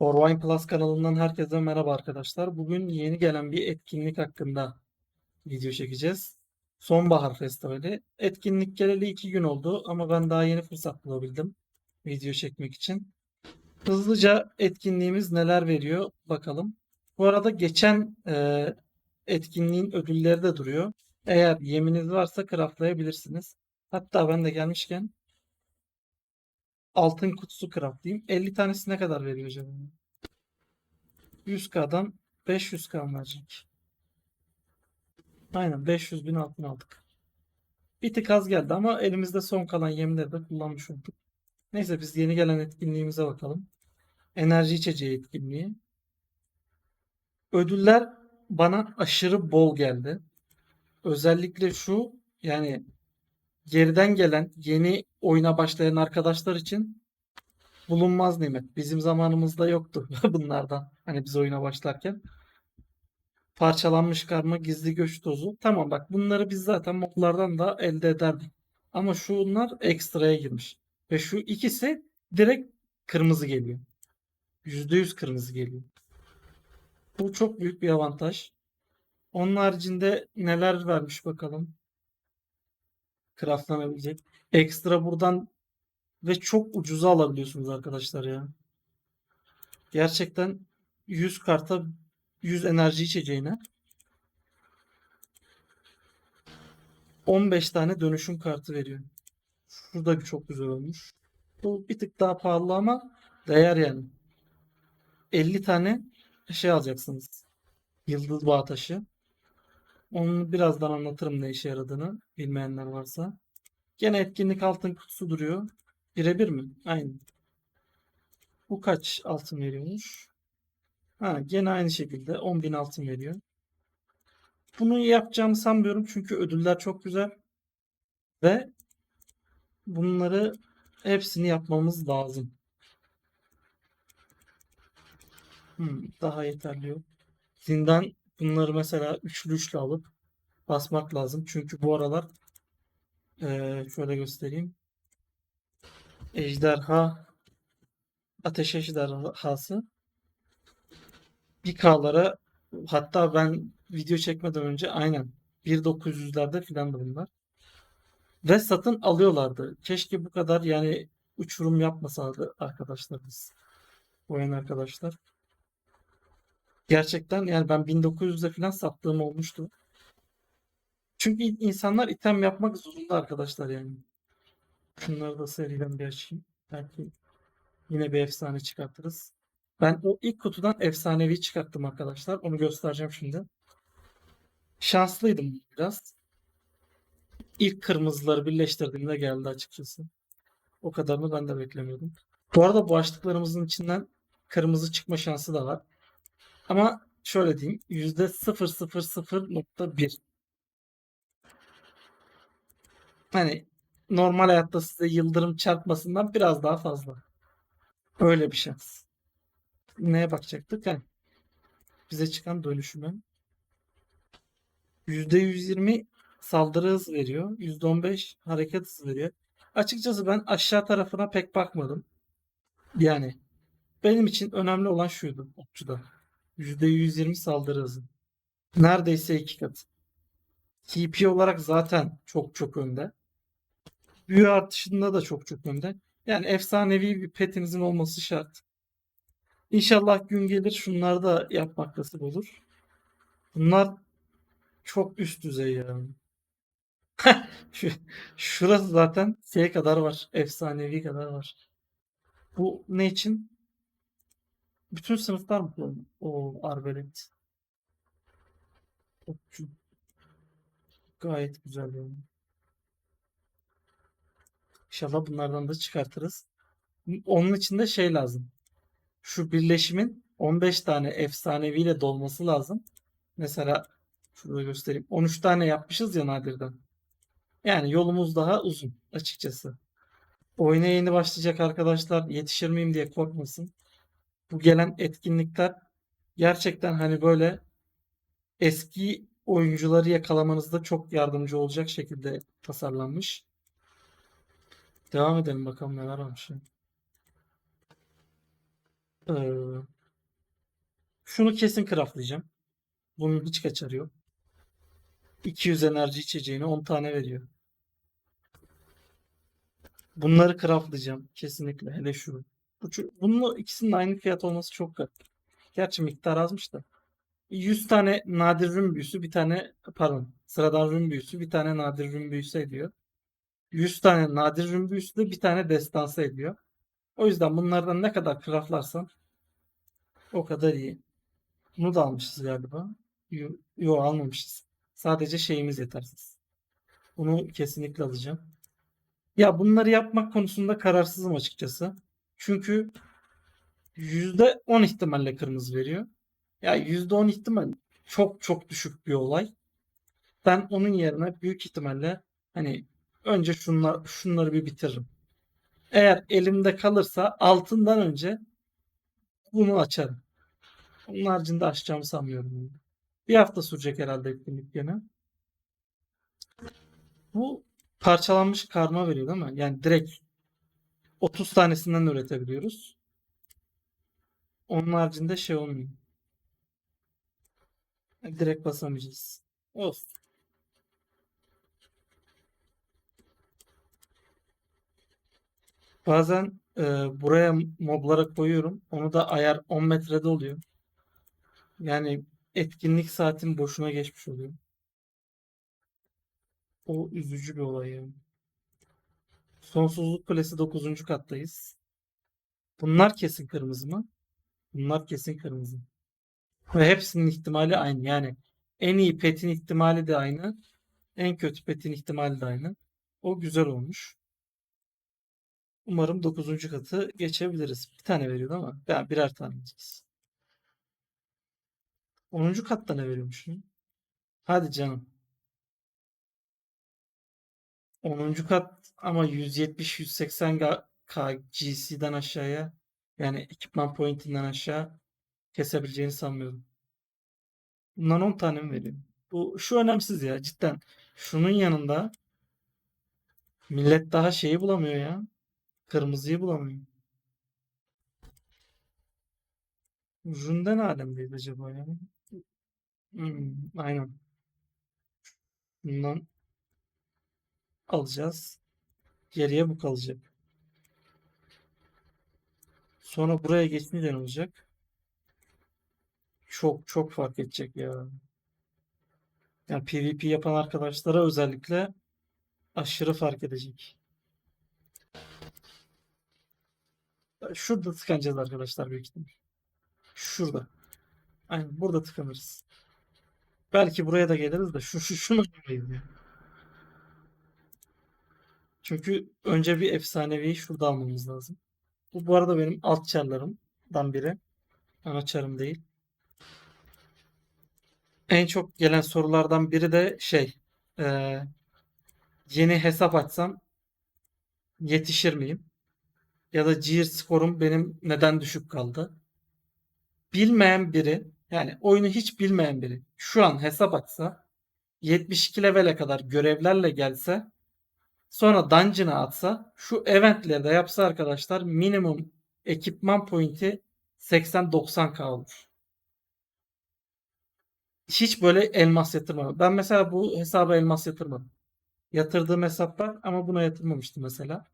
Corvine Plus kanalından herkese merhaba arkadaşlar. Bugün yeni gelen bir etkinlik hakkında video çekeceğiz. Sonbahar Festivali. Etkinlik geleli iki gün oldu ama ben daha yeni fırsat bulabildim video çekmek için. Hızlıca etkinliğimiz neler veriyor bakalım. Bu arada geçen e, etkinliğin ödülleri de duruyor. Eğer yeminiz varsa craftlayabilirsiniz. Hatta ben de gelmişken altın kutusu craftlayayım. 50 tanesi ne kadar veriyor acaba? 100k'dan 500k verecek. Aynen 500 bin altın aldık. Bir tık az geldi ama elimizde son kalan yemleri de kullanmış olduk. Neyse biz yeni gelen etkinliğimize bakalım. Enerji içeceği etkinliği. Ödüller bana aşırı bol geldi. Özellikle şu yani geriden gelen yeni oyuna başlayan arkadaşlar için bulunmaz nimet. Bizim zamanımızda yoktu bunlardan. Hani biz oyuna başlarken. Parçalanmış karma, gizli göç tozu. Tamam bak bunları biz zaten modlardan da elde ederdik. Ama şunlar ekstraya girmiş. Ve şu ikisi direkt kırmızı geliyor. %100 kırmızı geliyor. Bu çok büyük bir avantaj. Onun haricinde neler vermiş bakalım. Craftlanabilecek. Ekstra buradan ve çok ucuza alabiliyorsunuz arkadaşlar ya. Gerçekten 100 karta 100 enerji içeceğine 15 tane dönüşüm kartı veriyor. Şurada çok güzel olmuş. Bu bir tık daha pahalı ama değer yani. 50 tane şey alacaksınız. Yıldız bağ taşı. Onu birazdan anlatırım ne işe yaradığını bilmeyenler varsa. Gene etkinlik altın kutusu duruyor. Birebir mi? Aynı. Bu kaç altın veriyormuş? Ha, gene aynı şekilde 10.000 altın veriyor. Bunu yapacağımı sanmıyorum çünkü ödüller çok güzel. Ve bunları hepsini yapmamız lazım. Hmm, daha yeterli yok. Zindan bunları mesela üçlü üçlü alıp basmak lazım. Çünkü bu aralar eee, şöyle göstereyim. Ejderha Ateş Ejderhası 1K'lara hatta ben video çekmeden önce aynen 1.900'lerde filandı bunlar. Ve satın alıyorlardı. Keşke bu kadar yani uçurum yapmasaydı arkadaşlarımız. Oyun arkadaşlar. Gerçekten yani ben 1900'de falan sattığım olmuştu. Çünkü insanlar item yapmak zorunda arkadaşlar yani. Şunları da seriden bir açayım. Belki yine bir efsane çıkartırız. Ben o ilk kutudan efsanevi çıkarttım arkadaşlar. Onu göstereceğim şimdi. Şanslıydım biraz. İlk kırmızıları birleştirdiğimde geldi açıkçası. O kadarını ben de beklemiyordum. Bu arada bu açtıklarımızın içinden kırmızı çıkma şansı da var. Ama şöyle diyeyim. %000.1 Hani normal hayatta size yıldırım çarpmasından biraz daha fazla. Öyle bir şans. Neye bakacaktık? Yani bize çıkan dönüşüme. %120 saldırı hız veriyor. %15 hareket hızı veriyor. Açıkçası ben aşağı tarafına pek bakmadım. Yani benim için önemli olan şuydu okçuda. %120 saldırı hızı. Neredeyse iki katı. TP olarak zaten çok çok önde. Büyü artışında da çok çok önde. Yani efsanevi bir petinizin olması şart. İnşallah gün gelir şunları da yapmak nasip olur. Bunlar çok üst düzey yani. Şu, şurası zaten şey kadar var. Efsanevi kadar var. Bu ne için? Bütün sınıflar mı? O arbelet. Okçu. Gayet güzel yani. İnşallah bunlardan da çıkartırız. Onun için de şey lazım. Şu birleşimin 15 tane efsaneviyle dolması lazım. Mesela şurada göstereyim. 13 tane yapmışız ya nadirden. Yani yolumuz daha uzun açıkçası. Oyuna yeni başlayacak arkadaşlar yetişir miyim diye korkmasın. Bu gelen etkinlikler gerçekten hani böyle eski oyuncuları yakalamanızda çok yardımcı olacak şekilde tasarlanmış. Devam edelim bakalım neler varmış. Ee, şunu kesin craftlayacağım. Bunun hiç kaçarı yok. 200 enerji içeceğini 10 tane veriyor. Bunları craftlayacağım kesinlikle. Hele şu. Bunun ikisinin aynı fiyat olması çok garip. Gerçi miktar azmış da. 100 tane nadir rün büyüsü bir tane pardon sıradan rün büyüsü bir tane nadir rün büyüsü ediyor. 100 tane nadir rün büyüsü de bir tane destansı ediyor. O yüzden bunlardan ne kadar craftlarsan o kadar iyi. Bunu da almışız galiba. Yo, yo, almamışız. Sadece şeyimiz yetersiz. Bunu kesinlikle alacağım. Ya bunları yapmak konusunda kararsızım açıkçası. Çünkü %10 ihtimalle kırmızı veriyor. Ya %10 ihtimal çok çok düşük bir olay. Ben onun yerine büyük ihtimalle hani önce şunlar, şunları bir bitiririm. Eğer elimde kalırsa altından önce bunu açarım. Onun haricinde açacağımı sanmıyorum. Bir hafta sürecek herhalde etkinlik gene. Bu parçalanmış karma veriyor değil mi? Yani direkt 30 tanesinden üretebiliyoruz. Onun haricinde şey olmuyor. Direkt basamayacağız. Olsun. Bazen e, buraya moblara koyuyorum. Onu da ayar 10 metrede oluyor. Yani etkinlik saatim boşuna geçmiş oluyor. O üzücü bir olay yani. Sonsuzluk Kulesi 9. kattayız. Bunlar kesin kırmızı mı? Bunlar kesin kırmızı. Ve hepsinin ihtimali aynı. Yani en iyi petin ihtimali de aynı. En kötü petin ihtimali de aynı. O güzel olmuş. Umarım 9. katı geçebiliriz. Bir tane veriyordu ama ben birer tane alacağız. 10. katta ne veriyormuş? Hadi canım. 10. kat ama 170-180 K GC'den aşağıya yani ekipman pointinden aşağı kesebileceğini sanmıyorum. Bundan 10 tane mi veriyor? Bu şu önemsiz ya cidden. Şunun yanında millet daha şeyi bulamıyor ya. Kırmızıyı bulamıyor. Ründen alemdeyiz acaba ya. Hmm, aynen. Bundan alacağız. Geriye bu kalacak. Sonra buraya geçince ne olacak? Çok çok fark edecek ya. Yani PvP yapan arkadaşlara özellikle aşırı fark edecek. Şurada tıkanacağız arkadaşlar büyük ihtimal. Şurada. Aynen burada tıkanırız. Belki buraya da geliriz de şu şu şunu yapmayız ya. Çünkü önce bir efsaneviyi şurada almamız lazım. Bu bu arada benim alt çarlarımdan biri. Ana çarım değil. En çok gelen sorulardan biri de şey eee, yeni hesap açsam yetişir miyim? Ya da GR skorum benim neden düşük kaldı? Bilmeyen biri yani oyunu hiç bilmeyen biri şu an hesap açsa 72 levele kadar görevlerle gelse sonra dungeon'a atsa şu eventleri de yapsa arkadaşlar minimum ekipman pointi 80-90k olur. Hiç böyle elmas yatırmadım. Ben mesela bu hesaba elmas yatırmadım. Yatırdığım hesaplar ama buna yatırmamıştım mesela.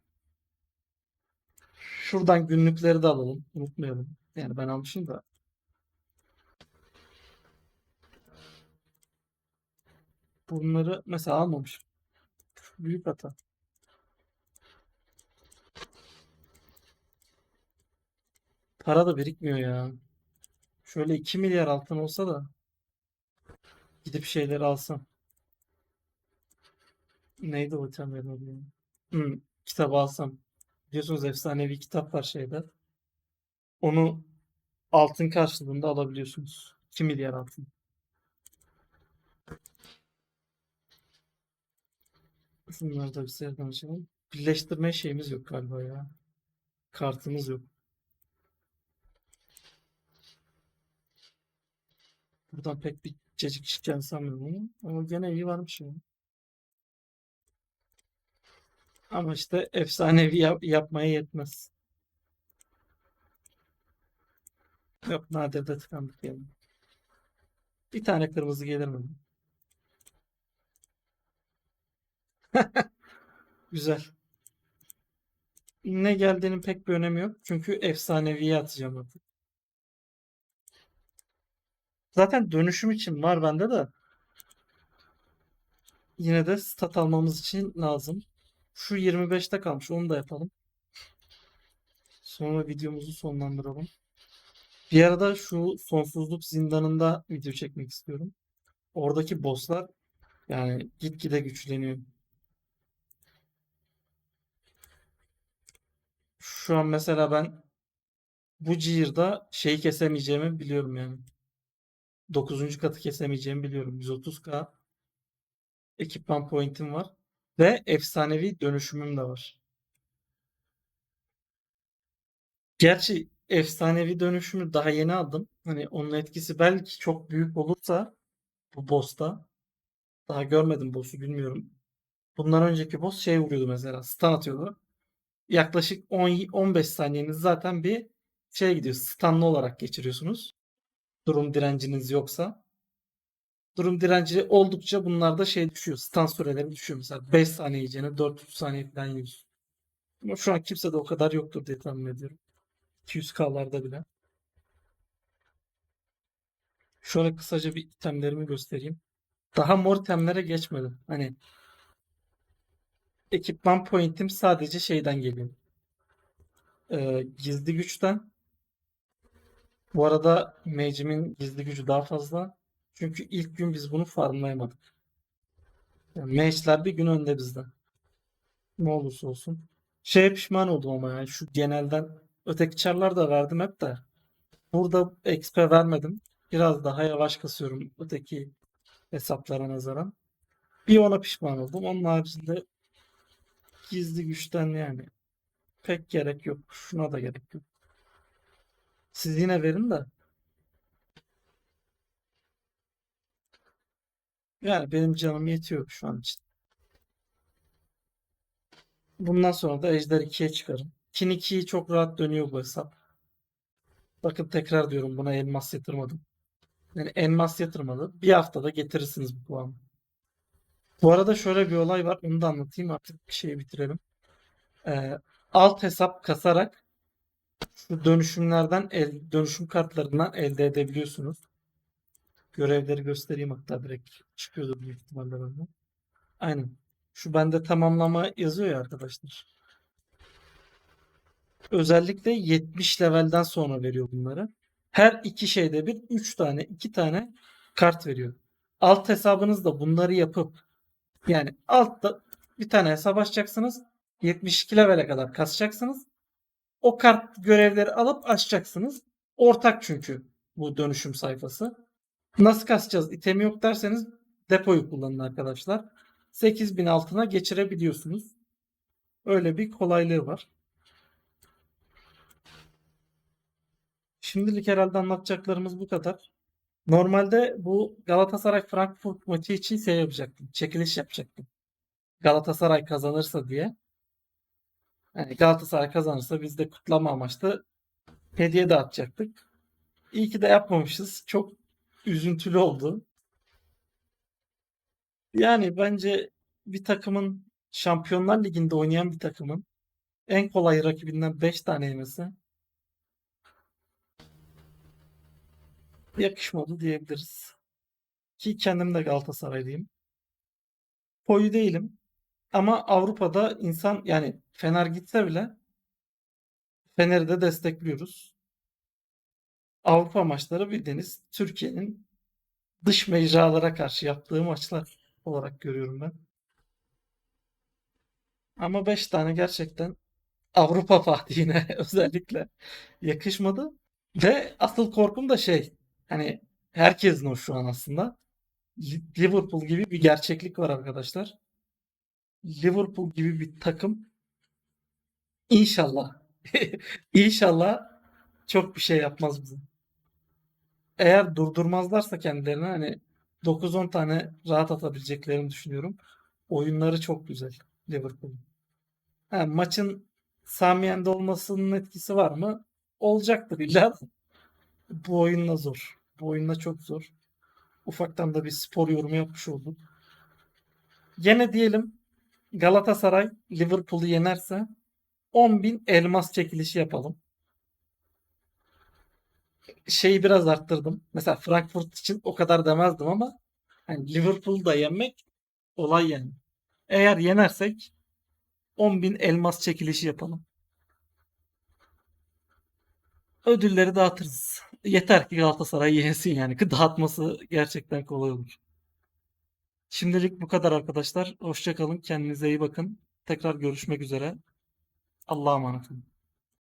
Şuradan günlükleri de alalım. Unutmayalım. Yani ben almışım da. Bunları mesela almamışım. Büyük hata. Para da birikmiyor ya. Şöyle 2 milyar altın olsa da gidip şeyleri alsam. Neydi o itemlerin adı? Hmm, kitabı alsam. Biliyorsunuz efsanevi kitap var şeyde. Onu altın karşılığında alabiliyorsunuz. 2 milyar altın. Şunları da bir seyirden açalım. Birleştirme şeyimiz yok galiba ya. Kartımız yok. Buradan pek bir cacık çıkacağını sanmıyorum ama. Gene iyi varmış ya. Ama işte efsanevi yap- yapmaya yetmez. Yok nadirde tıkandık yani. Bir tane kırmızı gelir mi? Güzel. Ne geldiğinin pek bir önemi yok. Çünkü efsaneviye atacağım artık. Zaten dönüşüm için var bende de. Yine de stat almamız için lazım. Şu 25'te kalmış. Onu da yapalım. Sonra videomuzu sonlandıralım. Bir arada şu sonsuzluk zindanında video çekmek istiyorum. Oradaki bosslar yani gitgide güçleniyor. Şu an mesela ben bu Gear'da şeyi kesemeyeceğimi biliyorum yani. 9. katı kesemeyeceğimi biliyorum. 130k ekipman point'im var. Ve efsanevi dönüşümüm de var. Gerçi efsanevi dönüşümü daha yeni aldım. Hani onun etkisi belki çok büyük olursa bu boss'ta daha görmedim boss'u bilmiyorum. Bundan önceki boss şey vuruyordu mesela stun atıyordu. Yaklaşık 10 15 saniyeniz zaten bir şey gidiyor. Stunlı olarak geçiriyorsunuz. Durum direnciniz yoksa. Durum direnci oldukça bunlarda şey düşüyor. Stun süreleri düşüyor. Mesela 5 saniye yiyeceğine 400 saniye falan yiyorsun. Ama şu an kimse de o kadar yoktur diye tahmin ediyorum. 200k'larda bile. Şöyle kısaca bir itemlerimi göstereyim. Daha mor itemlere geçmedim. Hani ekipman point'im sadece şeyden geliyor. Ee, gizli güçten. Bu arada mage'imin gizli gücü daha fazla. Çünkü ilk gün biz bunu farmlayamadık. Yani mage'ler bir gün önde bizden. Ne olursa olsun. Şeye pişman oldum ama yani şu genelden öteki çarlar da verdim hep de. Burada XP vermedim. Biraz daha yavaş kasıyorum öteki hesaplara nazaran. Bir ona pişman oldum. Onun haricinde gizli güçten yani pek gerek yok. Şuna da gerek yok. Siz yine verin de. Yani benim canım yetiyor şu an için. Bundan sonra da Ejder 2'ye çıkarım. Kin 2'yi çok rahat dönüyor bu hesap. Bakın tekrar diyorum buna elmas yatırmadım. Yani elmas yatırmadı. Bir haftada getirirsiniz bu puanı. Bu arada şöyle bir olay var. Onu da anlatayım artık şeyi bitirelim. Ee, alt hesap kasarak şu dönüşümlerden el, dönüşüm kartlarından elde edebiliyorsunuz. Görevleri göstereyim hatta direkt çıkıyordu büyük ihtimalle bende. Aynen. Şu bende tamamlama yazıyor ya arkadaşlar. Özellikle 70 levelden sonra veriyor bunları. Her iki şeyde bir 3 tane 2 tane kart veriyor. Alt hesabınızda bunları yapıp yani altta bir tane hesap açacaksınız. 72 level'e kadar kasacaksınız. O kart görevleri alıp açacaksınız. Ortak çünkü bu dönüşüm sayfası. Nasıl kasacağız? İtem yok derseniz depoyu kullanın arkadaşlar. 8000 altına geçirebiliyorsunuz. Öyle bir kolaylığı var. Şimdilik herhalde anlatacaklarımız bu kadar. Normalde bu Galatasaray Frankfurt maçı için şey yapacaktım. Çekiliş yapacaktım. Galatasaray kazanırsa diye. Yani Galatasaray kazanırsa biz de kutlama amaçlı hediye dağıtacaktık. İyi ki de yapmamışız. Çok üzüntülü oldu. Yani bence bir takımın Şampiyonlar Ligi'nde oynayan bir takımın en kolay rakibinden 5 tane yemesi yakışmadı diyebiliriz. Ki kendim de Galatasaraylıyım. Koyu değilim. Ama Avrupa'da insan yani Fener gitse bile Fener'i de destekliyoruz. Avrupa maçları bildiğiniz Türkiye'nin dış mecralara karşı yaptığı maçlar olarak görüyorum ben. Ama 5 tane gerçekten Avrupa Fatih'ine özellikle yakışmadı. Ve asıl korkum da şey hani herkesin o şu an aslında. Liverpool gibi bir gerçeklik var arkadaşlar. Liverpool gibi bir takım inşallah inşallah çok bir şey yapmaz bize. Eğer durdurmazlarsa kendilerini hani 9-10 tane rahat atabileceklerini düşünüyorum. Oyunları çok güzel Liverpool'un. Ha, maçın Samiyen'de olmasının etkisi var mı? Olacaktır illa. Bu oyunla zor. Bu oyunla çok zor. Ufaktan da bir spor yorumu yapmış olduk. Gene diyelim Galatasaray Liverpool'u yenerse 10.000 elmas çekilişi yapalım. Şeyi biraz arttırdım. Mesela Frankfurt için o kadar demezdim ama hani Liverpool'u da yenmek olay yani. Eğer yenersek 10.000 elmas çekilişi yapalım. Ödülleri dağıtırız. Yeter ki Galatasaray yensin yani. Dağıtması gerçekten kolay olur. Şimdilik bu kadar arkadaşlar. Hoşça kalın. Kendinize iyi bakın. Tekrar görüşmek üzere. Allah'a emanet olun.